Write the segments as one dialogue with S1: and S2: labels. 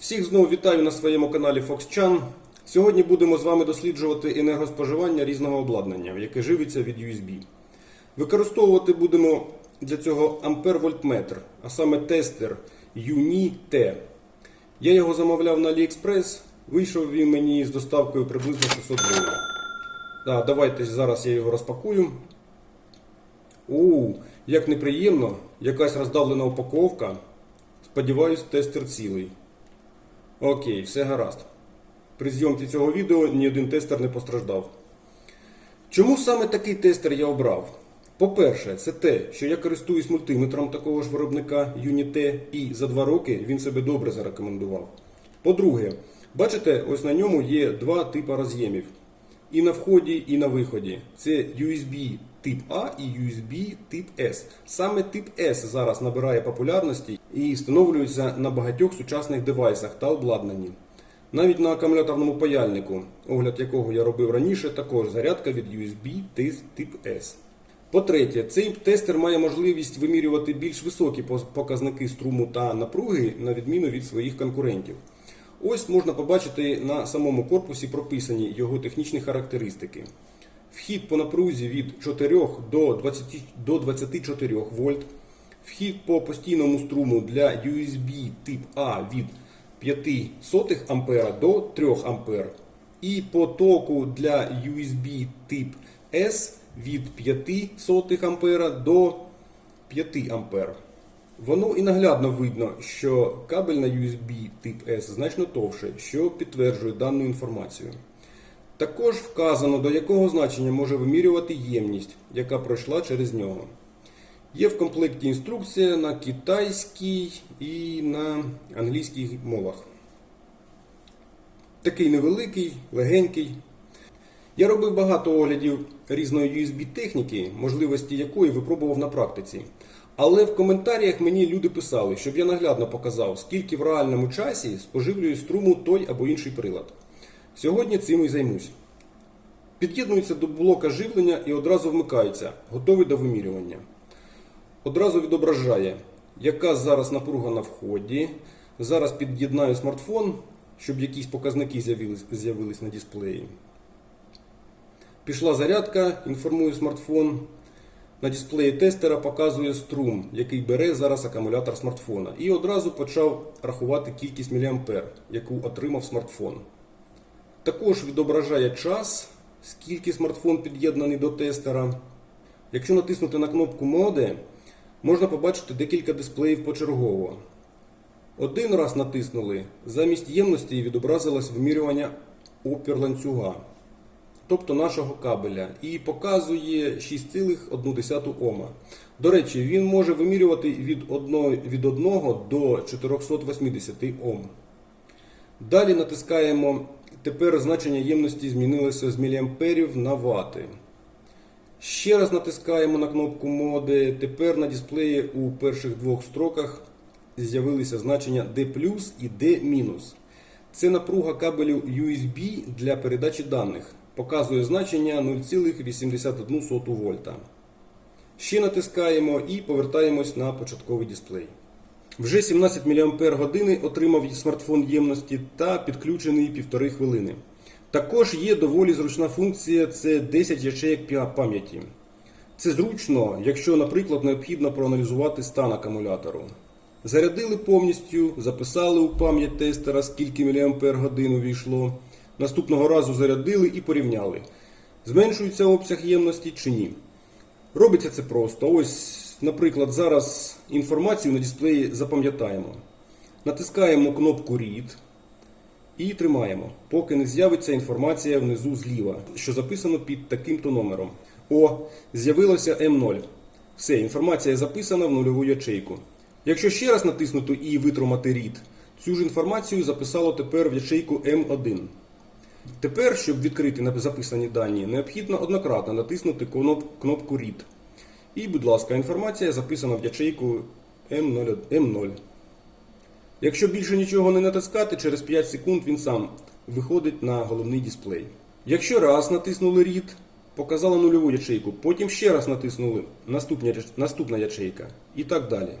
S1: Всіх знову вітаю на своєму каналі FoxChan. Сьогодні будемо з вами досліджувати енергоспоживання різного обладнання, яке живиться від USB. Використовувати будемо для цього ампер-вольтметр, а саме тестер UNI-T. Я його замовляв на AliExpress, вийшов він мені з доставкою приблизно 600 гривень. Да, давайте зараз я його розпакую. У, як неприємно, якась роздавлена упаковка. Сподіваюсь, тестер цілий. Окей, все гаразд. При зйомці цього відео ні один тестер не постраждав. Чому саме такий тестер я обрав? По-перше, це те, що я користуюсь мультиметром такого ж виробника Unite, і за два роки він себе добре зарекомендував. По-друге, бачите, ось на ньому є два типи роз'ємів. І на вході, і на виході. Це USB тип А і USB тип S. Саме тип S зараз набирає популярності і встановлюється на багатьох сучасних девайсах та обладнанні. Навіть на акумуляторному паяльнику, огляд якого я робив раніше, також зарядка від USB тип S. По-третє, цей тестер має можливість вимірювати більш високі показники струму та напруги, на відміну від своїх конкурентів. Ось можна побачити на самому корпусі прописані його технічні характеристики. Вхід по напрузі від 4 до 20, до 24 вольт. Вхід по постійному струму для USB тип А від 0,05 А до 3 А. І по току для USB тип S від 0,05 А до 5 А. Воно і наглядно видно, що кабель на USB тип S значно товше, що підтверджує дану інформацію. Також вказано, до якого значення може вимірювати ємність, яка пройшла через нього. Є в комплекті інструкція на китайській і на англійській мовах. Такий невеликий, легенький. Я робив багато оглядів різної USB-техніки, можливості якої випробував на практиці. Але в коментарях мені люди писали, щоб я наглядно показав, скільки в реальному часі споживлює струму той або інший прилад. Сьогодні цим і займусь. Під'єднується до блока живлення і одразу вмикається, готовий до вимірювання. Одразу відображає, яка зараз напруга на вході. Зараз під'єднаю смартфон, щоб якісь показники з'явились, на дисплеї. Пішла зарядка, інформує смартфон. На дисплеї тестера показує струм, який бере зараз акумулятор смартфона. І одразу почав рахувати кількість мА, яку отримав смартфон. Також відображає час, скільки смартфон під'єднаний до тестера. Якщо натиснути на кнопку моди, можна побачити декілька дисплеїв почергово. Один раз натиснули, замість ємності відобразилось вимірювання опір ланцюга, тобто нашого кабеля, і показує 6,1 Ома. До речі, він може вимірювати від 1, від 1 до 480 Ом. Далі натискаємо. Тепер значення ємності змінилося з міліамперів на вати. Ще раз натискаємо на кнопку моди. Тепер на дисплеї у перших двох строках з'явилися значення D і D-. Це напруга кабелю USB для передачі даних. Показує значення 0,81 вольта. Ще натискаємо і повертаємось на початковий дисплей. Вже 17 мАч отримав смартфон ємності та підключений півтори хвилини. Також є доволі зручна функція це 10 ячеек пам'яті. Це зручно, якщо, наприклад, необхідно проаналізувати стан акумулятору. Зарядили повністю, записали у пам'ять тестера, скільки мАч увійшло. Наступного разу зарядили і порівняли. Зменшується обсяг ємності чи ні. Робиться це просто. Ось, наприклад, зараз інформацію на дисплеї запам'ятаємо. Натискаємо кнопку Read і тримаємо, поки не з'явиться інформація внизу зліва, що записано під таким-то номером. О, з'явилося М0. Все, інформація записана в нульову ячейку. Якщо ще раз натиснути і витримати Read, цю ж інформацію записало тепер в ячейку М1. Тепер, щоб відкрити записані дані, необхідно однократно натиснути кнопку Read. І, будь ласка, інформація записана в ячейку M0. M0. Якщо більше нічого не натискати, через 5 секунд він сам виходить на головний дисплей. Якщо раз натиснули Read, показала нульову ячейку, потім ще раз натиснули наступна ячейка і так далі.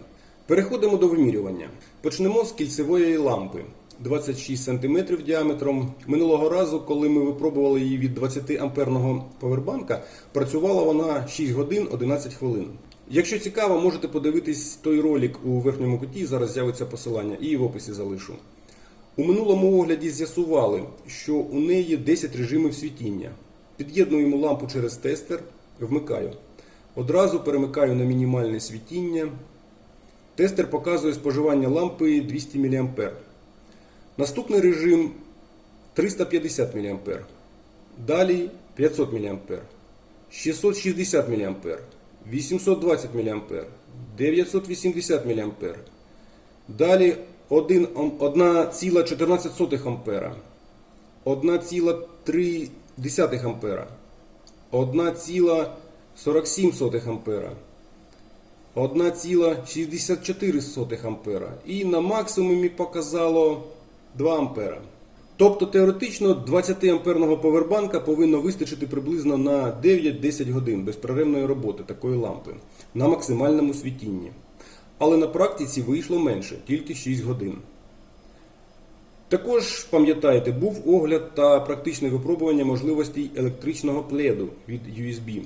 S1: Переходимо до вимірювання. Почнемо з кільцевої лампи. 26 см діаметром. Минулого разу, коли ми випробували її від 20 амперного повербанка, працювала вона 6 годин 11 хвилин. Якщо цікаво, можете подивитись той ролик у верхньому куті, зараз з'явиться посилання і в описі залишу. У минулому огляді з'ясували, що у неї 10 режимів світіння. Під'єднуємо лампу через тестер, вмикаю. Одразу перемикаю на мінімальне світіння. Тестер показує споживання лампи 200 мА. Наступний режим 350 мА. Далі 500 мА. 660 мА. 820 мА. 980 мА. Далі 1,14 ампера. 1,3 ампера. 1,47 ампера. 1,64 ампера. І на максимумі показало 2 ампера. Тобто теоретично 20 амперного повербанка повинно вистачити приблизно на 9-10 годин безперервної роботи такої лампи на максимальному світінні. Але на практиці вийшло менше, тільки 6 годин. Також, пам'ятаєте, був огляд та практичне випробування можливостей електричного пледу від USB.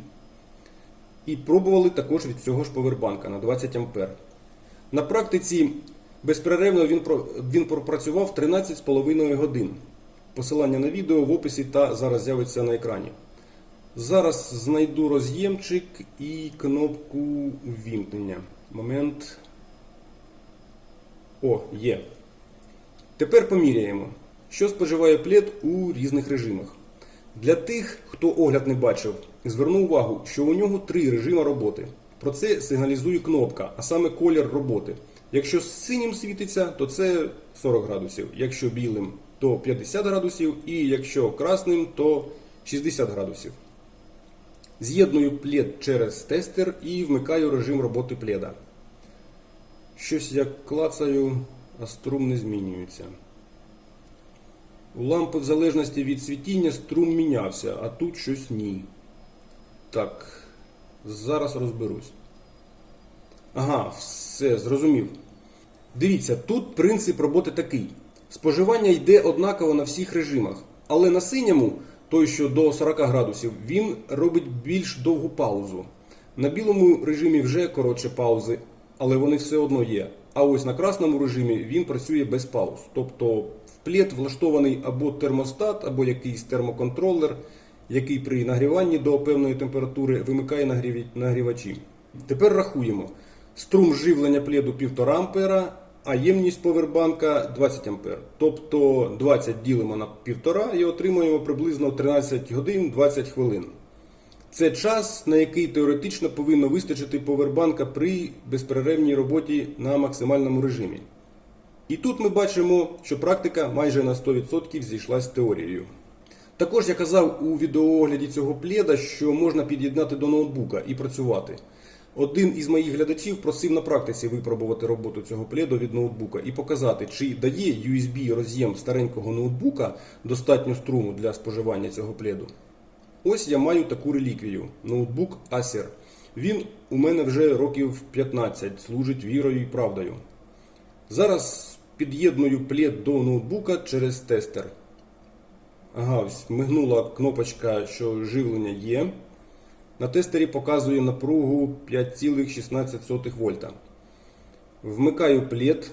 S1: І пробували також від цього ж повербанка на 20 А. На практиці безперервно він, він пропрацював 13,5 годин. Посилання на відео в описі та зараз з'явиться на екрані. Зараз знайду роз'ємчик і кнопку ввімкнення. Момент. О, є. Тепер поміряємо, що споживає плед у різних режимах. Для тих, хто огляд не бачив, зверну увагу, що у нього три режими роботи. Про це сигналізує кнопка, а саме колір роботи. Якщо синім світиться, то це 40 градусів, якщо білим, то 50 градусів, і якщо красним, то 60 градусів. З'єдную плед через тестер і вмикаю режим роботи пледа. Щось я клацаю, а струм не змінюється. У лампи в залежності від світіння струм мінявся, а тут щось ні. Так, зараз розберусь. Ага, все, зрозумів. Дивіться, тут принцип роботи такий. Споживання йде однаково на всіх режимах, але на синьому, той, що до 40 градусів, він робить більш довгу паузу. На білому режимі вже коротше паузи, але вони все одно є. А ось на красному режимі він працює без пауз. Тобто в плед влаштований або термостат, або якийсь термоконтролер, який при нагріванні до певної температури вимикає нагрівачі. Тепер рахуємо. Струм живлення пледу 1,5 ампера, а ємність повербанка 20 ампер. Тобто 20 ділимо на 1,5 і отримуємо приблизно 13 годин 20 хвилин. Це час, на який теоретично повинно вистачити повербанка при безперервній роботі на максимальному режимі. І тут ми бачимо, що практика майже на 100% зійшлась з теорією. Також я казав у відеоогляді цього пледа, що можна під'єднати до ноутбука і працювати. Один із моїх глядачів просив на практиці випробувати роботу цього пледу від ноутбука і показати, чи дає USB роз'єм старенького ноутбука достатньо струму для споживання цього пледу. Ось я маю таку реліквію ноутбук Acer. Він у мене вже років 15 служить вірою і правдою. Зараз під'єдную плед до ноутбука через тестер. Ага, ось мигнула кнопочка, що живлення є. На тестері показує напругу 5,16 вольта. Вмикаю плед.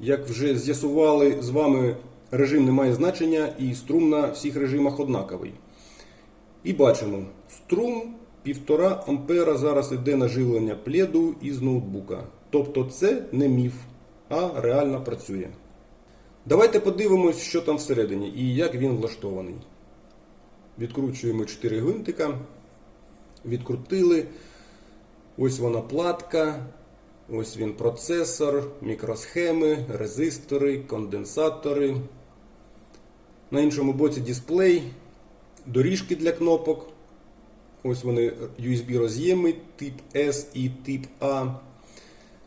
S1: Як вже з'ясували з вами, режим не має значення і струм на всіх режимах однаковий. І бачимо, струм 1,5 ампера зараз йде на живлення пледу із ноутбука. Тобто це не міф, а реально працює. Давайте подивимось, що там всередині і як він влаштований. Відкручуємо 4 гвинтика. Відкрутили. Ось вона платка. Ось він процесор, мікросхеми, резистори, конденсатори. На іншому боці дисплей, доріжки для кнопок. Ось вони USB роз'єми тип S і тип А.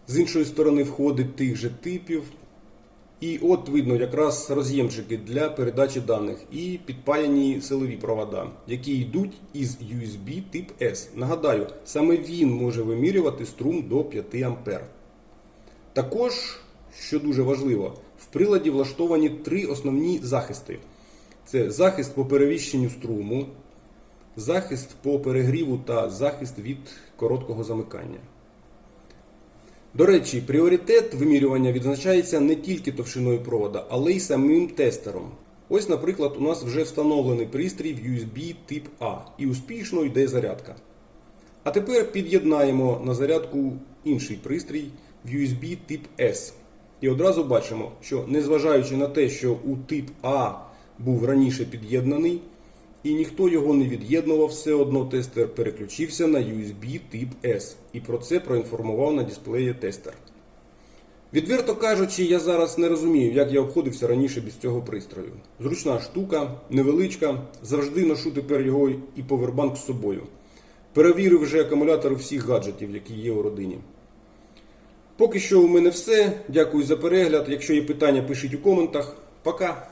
S1: З іншої сторони входи тих же типів. І от видно якраз роз'ємчики для передачі даних і підпаяні силові провода, які йдуть із USB тип S. Нагадаю, саме він може вимірювати струм до 5 А. Також що дуже важливо, в приладі влаштовані три основні захисти: це захист по перевіщенню струму, захист по перегріву та захист від короткого замикання. До речі, пріоритет вимірювання відзначається не тільки товщиною провода, але й самим тестером. Ось, наприклад, у нас вже встановлений пристрій в USB тип А і успішно йде зарядка. А тепер під'єднаємо на зарядку інший пристрій в USB тип S. І одразу бачимо, що незважаючи на те, що у тип А був раніше під'єднаний, і ніхто його не від'єднував, все одно тестер переключився на USB тип S. І про це проінформував на дисплеї тестер. Відверто кажучи, я зараз не розумію, як я обходився раніше без цього пристрою. Зручна штука, невеличка, завжди ношу тепер його і повербанк з собою. Перевірив вже акумулятори всіх гаджетів, які є у родині. Поки що у мене все. Дякую за перегляд. Якщо є питання, пишіть у коментах. Пока!